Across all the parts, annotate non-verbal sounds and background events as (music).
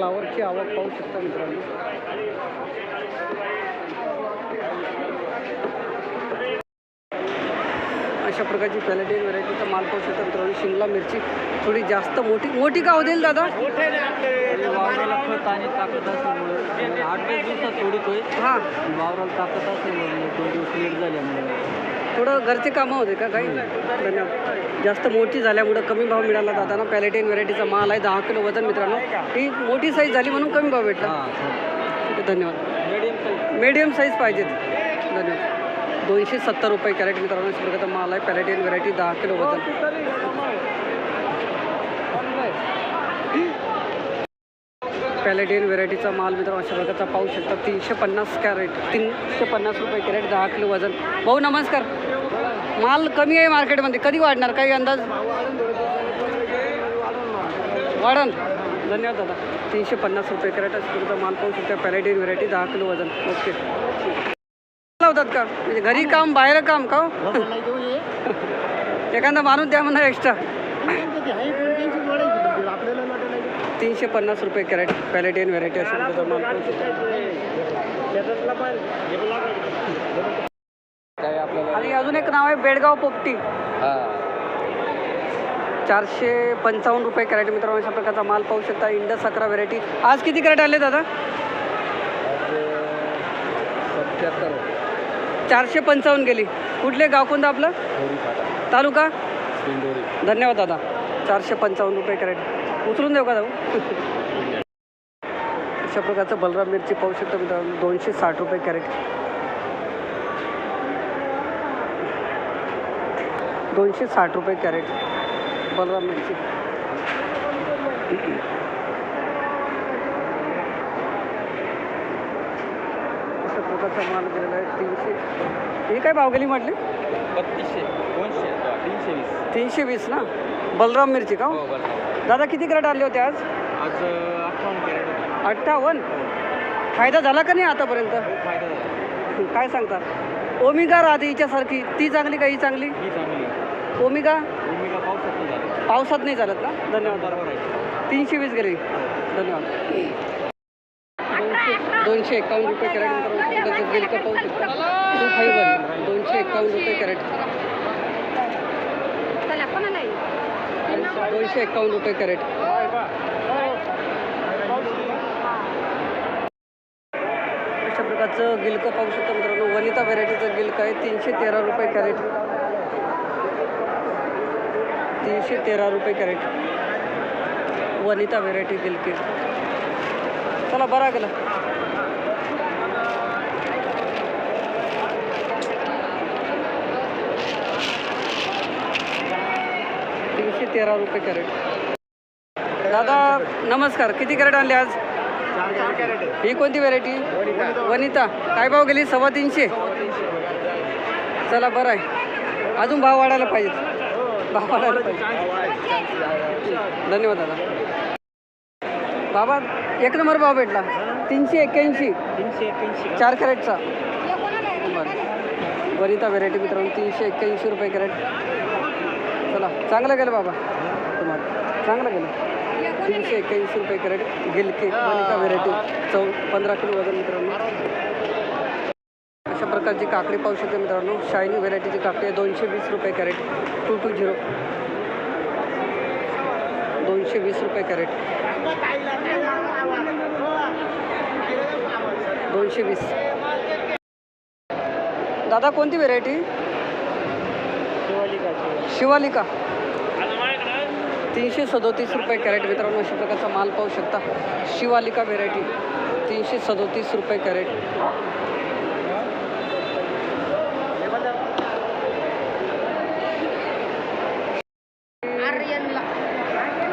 फ्लावरची आवक पाहू शकता मित्रांनो. अशा प्रकारची पॅलेटियन व्हरायटीचा माल पाहू शकता मित्रांनो. शिमला मिरची थोडी जास्त मोठी मोठी का देईल दादा? वावराला खत आणि ताकद असल्यामुळे. आठ पाच दिवसात तोडीतोय हां. वावराला ताकद असल्यामुळे दोन दिवस लेट झाल्यामुळे. थोडं घरचे कामं होते का काही? धन्यवाद. जास्त मोठी झाल्यामुळं कमी भाव मिळाला दादाना पॅलेटियन व्हरायटीचा माल आहे दहा किलो वजन मित्रांनो. ही मोठी साईज झाली म्हणून कमी भाव भेटला. हां ठीक आहे धन्यवाद. मिडियम साईज पाहिजेत. धन्यवाद. दोनशे सत्तर रुपये कॅरेट मित्रांनो प्रकारचा माल आहे पॅलेटियन व्हरायटी दहा किलो वजन. पॅलेटियन व्हरायटीचा माल मित्रांनो अशा प्रकारचा पाहू शकता. तीनशे पन्नास कॅरेट तीनशे पन्नास रुपये कॅरेट दहा किलो वजन. भाऊ नमस्कार. माल कमी आहे मार्केटमध्ये. कधी वाढणार? काही अंदाज? वाढन. धन्यवाद दादा. तीनशे पन्नास रुपये कॅरेट अशा माल पाहू शकता पॅलेटियन व्हरायटी दहा किलो वजन. ओके. लावतात का? म्हणजे घरी काम बाहेर काम का हो? (laughs) एखादा माणूस द्या म्हणा एक्स्ट्रा तीनशे पन्नास रुपये कॅरेट पॅलेटीन व्हरायटी असेल माल. पाहू शकता. अजून एक नाव आहे बेडगाव पोपटी. चारशे पंचावन्न रुपये कॅरेट मित्रांनो अशा प्रकारचा माल पाहू शकता. इंडस अकरा व्हरायटी आज किती कॅरेट आले दादा? चारशे पंचावन्न गेली. कुठले गाव कोणतं आपलं? तालुका? धन्यवाद दादा. चारशे पंचावन्न रुपये कॅरेट. उचलून देऊ का जाऊ? अशा प्रकारचं बलराम मिरची पाहू शकता मित्रांनो दोनशे साठ रुपये कॅरेट. दोनशे साठ रुपये कॅरेट बलराम मिरची. अशा प्रकारचा माल गेलेला आहे. तीनशे. हे काय भाव गेली म्हटली? बत्तीसशे दोनशे तीनशे वीस. तीनशे वीस ना? बलराम मिरची का? हो? हो दादा किती कॅरेट आणले होते आज? आज अठ्ठावन्न कॅरेट अठ्ठावन्न? फायदा झाला का नाही आतापर्यंत? फायदा झाला. काय सांगता? ओमिगा राहते हिच्यासारखी ती चांगली का ही चांगली? ही चांगली. ओमिगा? पावसात नाही झाली. पावसात नाही चालत ना धन्यवाद. बरोबर आहे. तीनशे वीस गेली. धन्यवाद. दोनशे दोनशे एकावन्न रुपये कॅरेट बिल का पाहू शकता टू फाईव्ह दोनशे एकावन्न रुपये कॅरेट. दोनशे एकावन्न रुपये कॅरेट. अशा प्रकारचं गिलकं पाहू शकता मित्रांनो वनिता व्हेरायटीचं गिलक आहे. तीनशे तेरा रुपये कॅरेट. तीनशे तेरा रुपये कॅरेट. वनिता व्हेरायटी दिलकी चला बरा गेला. तीनशे तेरा रुपये कॅरेट. दादा नमस्कार. किती कॅरेट आणले आज? ही कोणती व्हेरायटी वनिता. काय भाव गेली? सव्वा तीनशे. चला बरं आहे. अजून भाव वाढायला पाहिजे पाहिजे धन्यवाद दादा. बाबा एक नंबर भाव भेटला. तीनशे एक्क्याऐंशी. तीनशे एक्क्याऐंशी चार कॅरेटचा. बरं. वनिता व्हेरायटी मित्रांनो तीनशे एक्क्याऐंशी रुपये कॅरेट. चला चांगलं गेलं बाबा. तुम्हाला. चांगलं गेलं. तीनशे एक्क्याऐंशी रुपये कॅरेट गिलके वनिता व्हेरायटी चौ पंधरा किलो वजन मित्रांनो. प्रकारची काकडी पाहू शकते मित्रांनो शायनी व्हेरायटीची काकडी आहे दोनशे वीस रुपये कॅरेट. To to zero. दोनशे वीस रुपये कॅरेट. दोनशे वीस. दादा कोणती व्हेरायटी शिवालिका. तीनशे सदोतीस रुपये कॅरेट मित्रांनो अशा प्रकारचा माल पाहू शकता. शिवालिका व्हेरायटी तीनशे सदोतीस रुपये कॅरेट.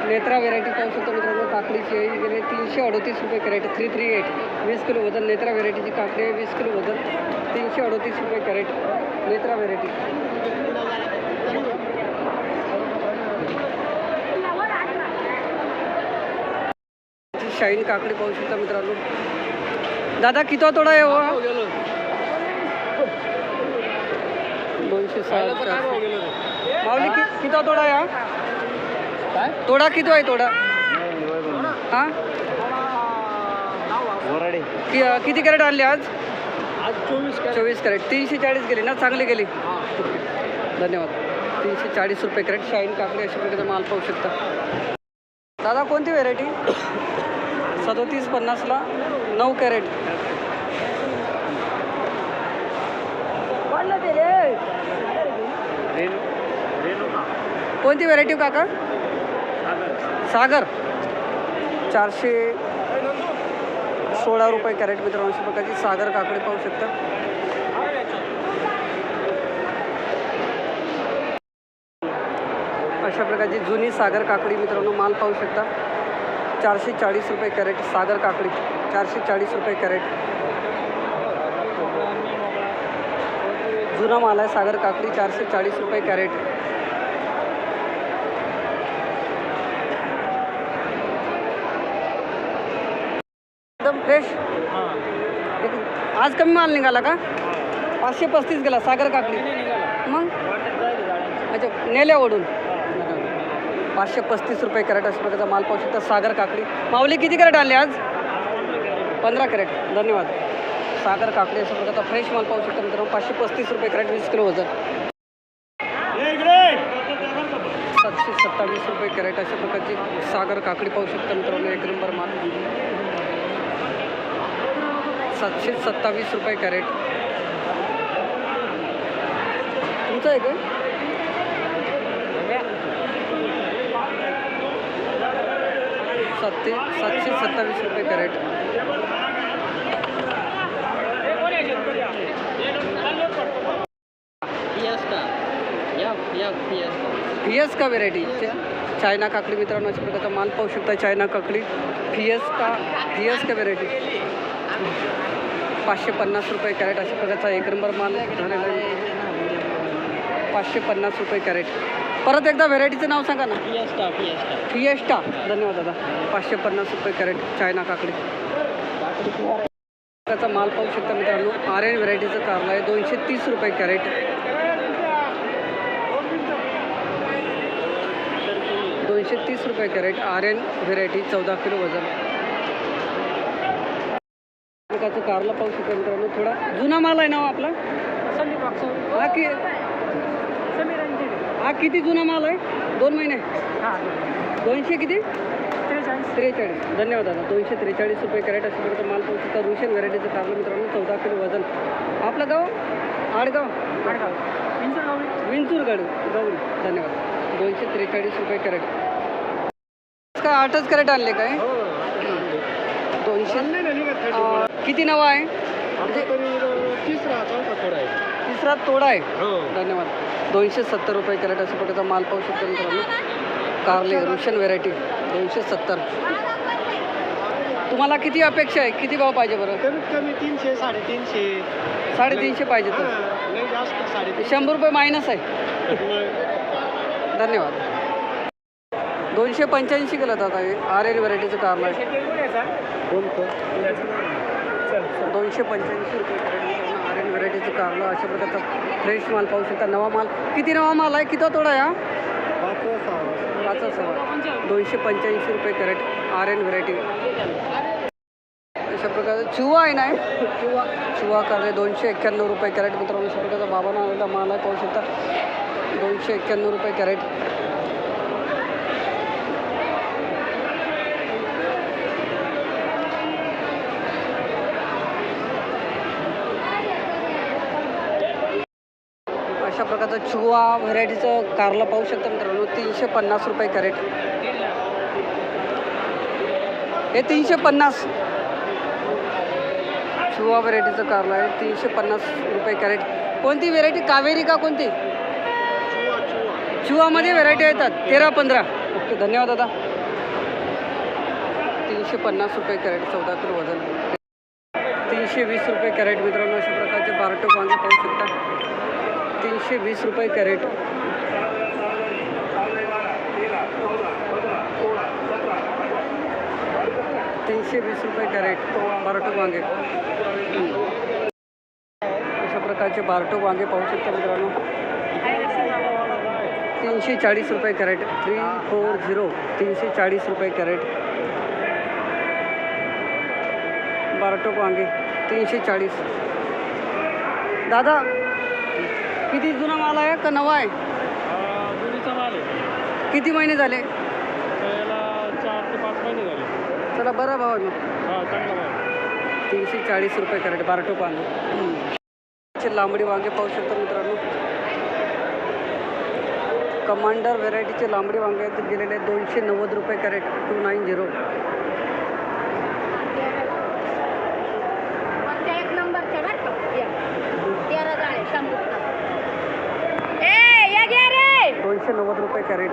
नेत्रा व्हेरायटी पाहू शकतो मित्रांनो काकडीची गेले तीनशे अडतीस रुपये कॅरेट थ्री थ्री एट वीस किलो वजन नेत्रा व्हेरायटीची काकडी आहे. वीस किलो वजन तीनशे अडतीस रुपये कॅरेट नेत्रा व्हेरायटी शाईन काकडी पाहू शकता मित्रांनो. दादा किती तोडा आहे हो? दोनशे सहा माऊली किती तोडा आहे तोडा किती आहे तोडा? हां? कि किती कॅरेट आणले आज? आज चोवीस चोवीस कॅरेट. तीनशे चाळीस गेली ना? चांगली गेली. धन्यवाद. तीनशे चाळीस रुपये कॅरेट. शाईन काकडी अशा प्रकारचा माल पाहू शकता. दादा कोणती व्हेरायटी सदोतीस पन्नासला नऊ कॅरेट. कोणती व्हेरायटी काका? सागर. चारशे सोळा रुपये कॅरेट मित्रांनो अशा प्रकारची सागर काकडी पाहू शकता. अशा प्रकारची जुनी सागर काकडी मित्रांनो माल पाहू शकता. चारशे चाळीस रुपये कॅरेट सागर काकडी. चारशे चाळीस रुपये कॅरेट. जुना माल आहे सागर काकडी चारशे चाळीस रुपये कॅरेट एकदम फ्रेश आज कमी माल निघाला का? पाचशे पस्तीस गेला सागर काकडी. मग? अच्छा नेल्या ओढून. पाचशे पस्तीस रुपये कॅरेट अशा प्रकारचा माल पाहू शकता सागर काकडी. माऊली किती कॅरेट आणले आज? पंधरा कॅरेट. धन्यवाद. सागर काकडी अशा प्रकारचा फ्रेश माल पाहू शकता मित्रांनो. पाचशे पस्तीस रुपये कॅरेट वीस किलो वजन. सातशे सत्तावीस रुपये कॅरेट अशा प्रकारची सागर काकडी पाहू शकता मित्रांनो एक नंबर माल सातशे सत्तावीस रुपये कॅरेट. तुमचं आहे का? सातशे सातशे सत्तावीस रुपये कॅरेट. फीएस का व्हेरायटी चायना काकडी मित्रांनो अशा प्रकारचा माल पाहू शकता चायना काकडी. फीएस का फीएस का व्हेरायटी पाचशे पन्नास रुपये कॅरेट अशा प्रकारचा एक नंबर माल झालेला आहे. पाचशे पन्नास रुपये कॅरेट. परत एकदा व्हेरायटीचं नाव सांगा ना. फिएस्टा फिएस्टा फिएस्टा धन्यवाद दादा. पाचशे पन्नास रुपये कॅरेट चायना काकडी. त्याचा माल पाहू शकता मित्रांनो. आर एन व्हेरायटीचं कारला आहे. दोनशे तीस रुपये कॅरेट. दोनशे तीस रुपये कॅरेट आर एन व्हेरायटी चौदा किलो वजन प्रकारचं कारला पाहू शकता मित्रांनो थोडा जुना माल आहे ना हो आपला? हा की हा किती जुना माल आहे? दोन महिने? दोनशे किती? त्रेचाळीस. धन्यवाद दादा दोनशे त्रेचाळीस रुपये कॅरेट अशा प्रकारचा माल पाहू शकता रुशन व्हरायटीचं कारलं मित्रांनो चौदा किलो वजन. आपलं गाव? आडगाव. विंचूर गाडी. गौरी. धन्यवाद. दोनशे त्रेचाळीस रुपये कॅरेट. काय आठच कॅरेट आणले काय? दोनशे किती नवा आहे? तिसरा तोडा आहे? हो. धन्यवाद. दोनशे सत्तर रुपये कॅरेट अशा प्रकारचा माल पाहू शकतो मित्रांनो. कारले रुशन व्हेरायटी दोनशे सत्तर. तुम्हाला किती अपेक्षा आहे? किती भाव पाहिजे बरं? कमीत कमी तीनशे साडेतीनशे. साडेतीनशे पाहिजे तर. शंभर रुपये मायनस आहे. धन्यवाद. दोनशे पंच्याऐंशी केलं हे आर एन व्हरायटीचं कारलं आहे दोनशे पंच्याऐंशी रुपये आर्यन आर एन व्हरायटीचं कारलं अशा प्रकारचा फ्रेश माल पाहू शकता. नवा माल किती नवा माल आहे? किती तोडा या पाच सहा दोनशे पंच्याऐंशी रुपये कॅरेट आर एन व्हरायटी. अशा प्रकारचा चुवा आहे नाही चुवा चुवा कारले दोनशे एक्क्याण्णव रुपये कॅरेट मित्रांनो अशा प्रकारचा बाबांना आलेला माल आहे पाहू शकता. दोनशे एक्क्याण्णव रुपये कॅरेट. अशा चुवा व्हरायटीचं कारला पाहू शकता मित्रांनो तीनशे पन्नास रुपये कॅरेट. हे तीनशे पन्नास चुवा व्हरायटीचं कारला आहे तीनशे पन्नास रुपये कॅरेट. कोणती व्हेरायटी? कावेरी का कोणती? चुवामध्ये व्हेरायटी येतात तेरा पंधरा. ओके धन्यवाद दादा. तीनशे पन्नास रुपये कॅरेट चौदा किलो वजन. तीनशे वीस रुपये कॅरेट मित्रांनो अशा प्रकारचे बारटो वांगे पाहू शकता. तीनशे वीस रुपये कॅरेट. तीनशे वीस रुपये कॅरेट बारटोक वांगे. अशा प्रकारचे बारटोक वांगे पाहू शकता मित्रांनो. तीनशे चाळीस रुपये कॅरेट थ्री फोर झिरो तीनशे चाळीस रुपये कॅरेट. बारटोक वांगे तीनशे चाळीस. दादा किती जुना माल आहे? का नवा आहे? दोन्हीचा माल आहे. किती महिने झाले? त्याला चार ते पाच महिने झाले. चला बरं भाव आहे मग. हा चांगला माल तीनशे चाळीस रुपये कॅरेट बारटोक वांगे चे लांबडी वांगे पाहू शकता मित्रांनो. कमांडर व्हेरायटीचे लांबडी वांगे आहेत. गेलेले आहेत दोनशे नव्वद रुपये कॅरेट टू नाईन झिरो वरच्या एक नंबरचे बरं का या. तेरा जाळे शंभर ए या घ्या दोनशे नव्वद रुपये कॅरेट.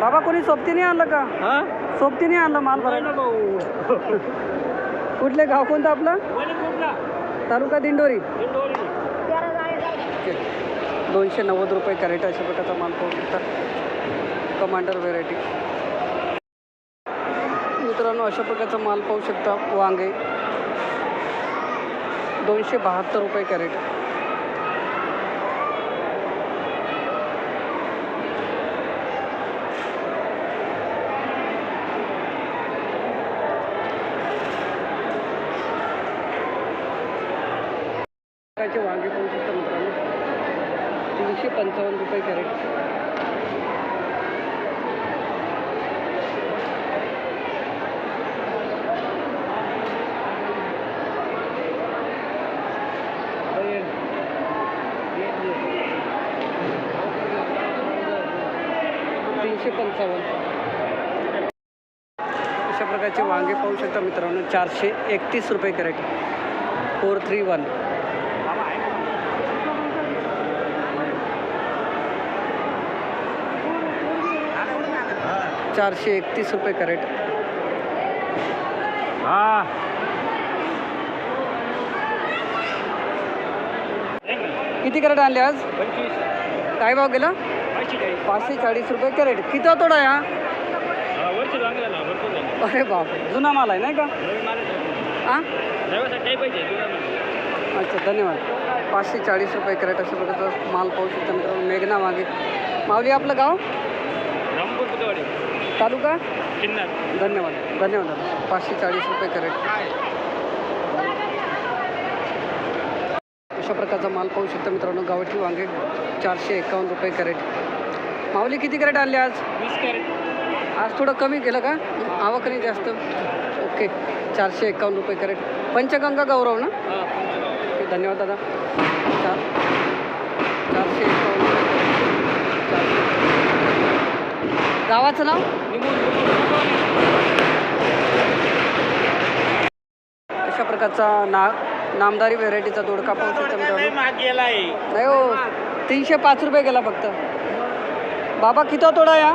बाबा कोणी सोबती नाही आणलं का? हा? सोबती नाही आणलं माल भरायला. कुठले गाव कोणतं आपलं? तालुका दिंडोरी. दोनशे नव्वद रुपये कॅरेट अशा प्रकारचा माल पाहू शकता कमांडर व्हेरायटी मित्रांनो अशा प्रकारचा माल पाहू शकता वांगे. दोनशे बहात्तर रुपये कॅरेट प्रकारचे वांगे पाहू शकता मित्रांनो तीनशे पंचावन्न रुपये कॅरेट तीनशे पंचावन्न. अशा प्रकारचे वांगे पाहू शकता मित्रांनो चारशे एकतीस रुपये कॅरेट. Four three one. चारशे एकतीस रुपये कॅरेट. हा किती कॅरेट आणले आज? काय भाव गेला? पाचशे चाळीस रुपये कॅरेट. किती तोडा या हा अरे बाप जुना माल आहे नाही का? हां अच्छा धन्यवाद. पाचशे चाळीस रुपये कॅरेट अशा प्रकारचा माल पाहू शकता मित्रांनो मेघना मागे. माऊली आपलं गाव? तालुका? धन्यवाद धन्यवाद दादा. पाचशे चाळीस रुपये कॅरेट. अशा प्रकारचा माल पाहू शकता मित्रांनो गावठी वांगे चारशे एकावन्न रुपये कॅरेट. माऊली किती कॅरेट आणले आज? वीस कॅरेट. आज थोडं कमी केलं का? आवक नाही जास्त. ओके चारशे एकावन्न रुपये कॅरेट. पंचगंगा गौरव ना? हा ओके धन्यवाद दादा. चार चारशे एकावन्न. चारशे गावाचं नाव? अशा प्रकारचा ना नामदारी व्हेरायटीचा दोडका पाहू शकता नाही हो तीनशे पाच रुपये गेला फक्त. बाबा किती तोडा या?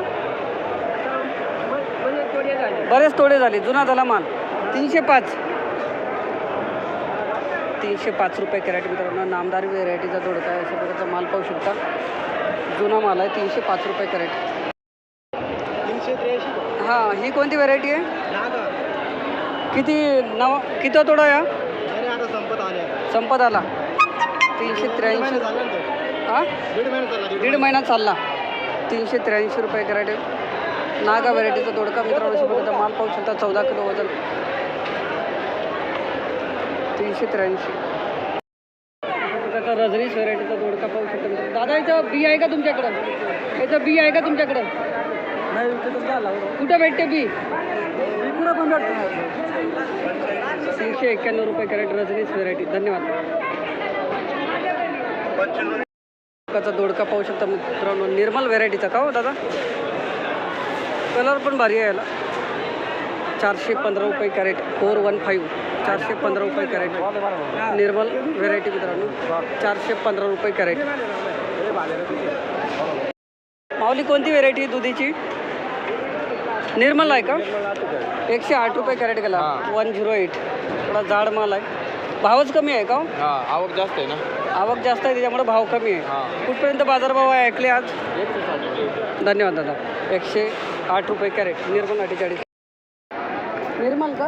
बरेच तोडे झाले. जुना झाला माल. तीनशे पाच. तीनशे पाच रुपये कॅरेट मित्रांनो. नामदारी व्हेरायटीचा दोडका आहे. अशा प्रकारचा माल पाहू शकता. जुना माल आहे. तीनशे पाच रुपये कॅरेट. तीनशे त्र्याऐंशी. हां ही कोणती व्हेरायटी आहे? किती नव किती तोडा या? संपत आले. संपत आला. तीनशे त्र्याऐंशी. हां? दीड महिना चालला. तीनशे त्र्याऐंशी रुपये कॅरेट नागा व्हरायटीचा दोडका मित्रांनो प्रकारचा माल पाहू शकता चौदा किलो वजन. तीनशे त्र्याऐंशी. रजनीश व्हरायटीचा दोडका पाहू शकता दादा याचं बी आहे का तुमच्याकडं? याचं बी आहे का तुमच्याकडं? कुठं भेटते बी तीनशे एक्क्याण्णव रुपये कॅरेट रजनीश व्हेरायटी. धन्यवाद. दोडकाचा दोडका पाहू शकता मित्रांनो. निर्मल व्हेरायटीचा का हो दादा? कलर पण भारी आहे याला. चारशे पंधरा रुपये कॅरेट. Four one five. चारशे पंधरा रुपये कॅरेट. निर्मल व्हेरायटी मित्रांनो. चारशे पंधरा रुपये कॅरेट. माऊली कोणती व्हेरायटी आहे दुधीची? निर्मल आहे का? एकशे आठ रुपये कॅरेट गेला. One zero eight. थोडा जाड माल आहे. भावच कमी आहे का? हा आवक जास्त आहे ना. आवक जास्त आहे त्याच्यामुळे भाव कमी आहे. कुठपर्यंत बाजारभाव आहे ऐकले आज? धन्यवाद दादा. एकशे आठ रुपये कॅरेट. निर्मल अठ्ठेचाळीस. निर्मल का?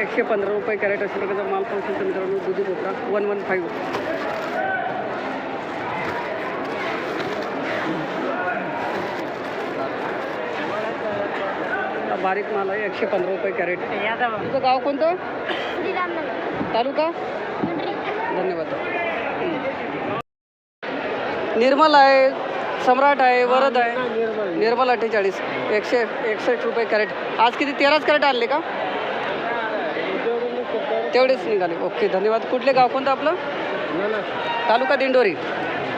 एकशे पंधरा रुपये कॅरेट अशा प्रकारचा माल पोहोचेल तर मित्रांनो दुधी भोपळा वन वन फाईव्ह बारीक माल आहे एकशे पंधरा रुपये कॅरेट. तुझं गाव कोणतं? तालुका? धन्यवाद. निर्मल आहे सम्राट आहे वरद आहे. निर्मल अठ्ठेचाळीस एकशे एकसष्ट रुपये कॅरेट. आज किती तेराच कॅरेट आणले का? तेवढेच निघाले. ओके धन्यवाद. कुठले गाव कोणतं आपलं? तालुका दिंडोरी.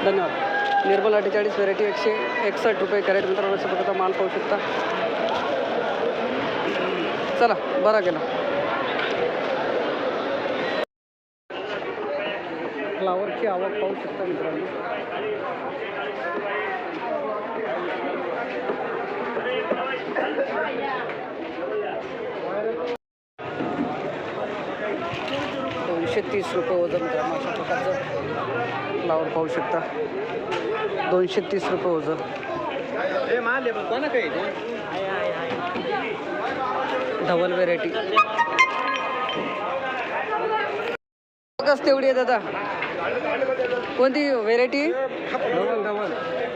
धन्यवाद. निर्मल अठ्ठेचाळीस व्हेरायटी एकशे एकसष्ट रुपये कॅरेट. मित्रांनो माल पाहू शकता. चला बरा गेला. फ्लावरची आवक पाहू शकता मित्रांनो. दोनशे तीस रुपये वजन मित्रांनो अशा प्रकारचं फ्लावर पाहू शकता. दोनशे तीस रुपये वजन. धवल व्हेरायटी कस तेवढी आहे दादा. कोणती व्हेरायटी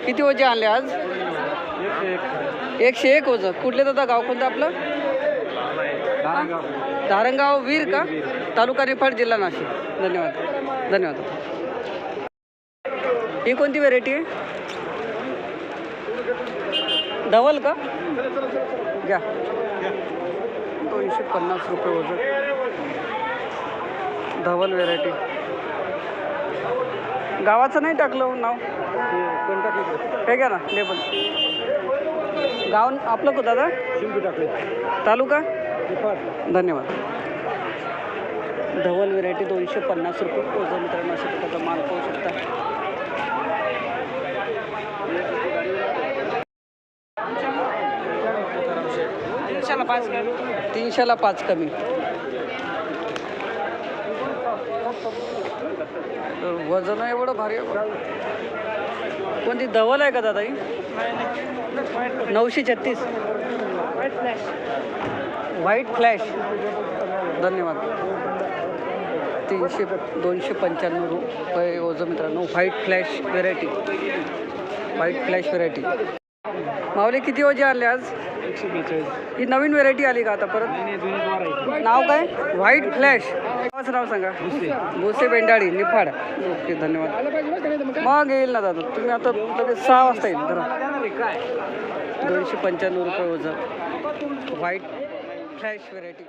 किती वजे आणले आज? एकशे एक वजन. कुठले दादा गाव कोणतं आपलं? धारणगाव वीर का? तालुका निफाड जिल्हा नाशिक. धन्यवाद. धन्यवाद. ही कोणती व्हेरायटी आहे धवल का? घ्या. दोनशे पन्नास रुपये वजन. धवल व्हेरायटी गावाचं नाही टाकलं हो नाव? हे घ्या ना लेबल गाव आपलं को दादा? तालुका? धन्यवाद. धवल व्हेरायटी दोनशे पन्नास रुपये. वजन मित्रांनो अशा प्रकारचा माल पाहू शकता. तीनशेला पाच कमी. तर वजन एवढं भारी कोणती धवल आहे का दादा ही नऊशे छत्तीस. व्हाईट फ्लॅश धन्यवाद. तीनशे दोनशे पंच्याण्णव रुपये वजन मित्रांनो. White flash variety white flash variety Mauli किती वजे आले आज? ही नवीन व्हेरायटी आली का आता परत? नाव काय? व्हाईट फ्लॅश नावाचं नाव सांगा. भोसे. बेंडाळी निफाड ओके धन्यवाद. मग येईल ना दादा तुम्ही आता लगेच सहा वाजता येईल जरा दोनशे पंच्याण्णव रुपये वजन. White flash variety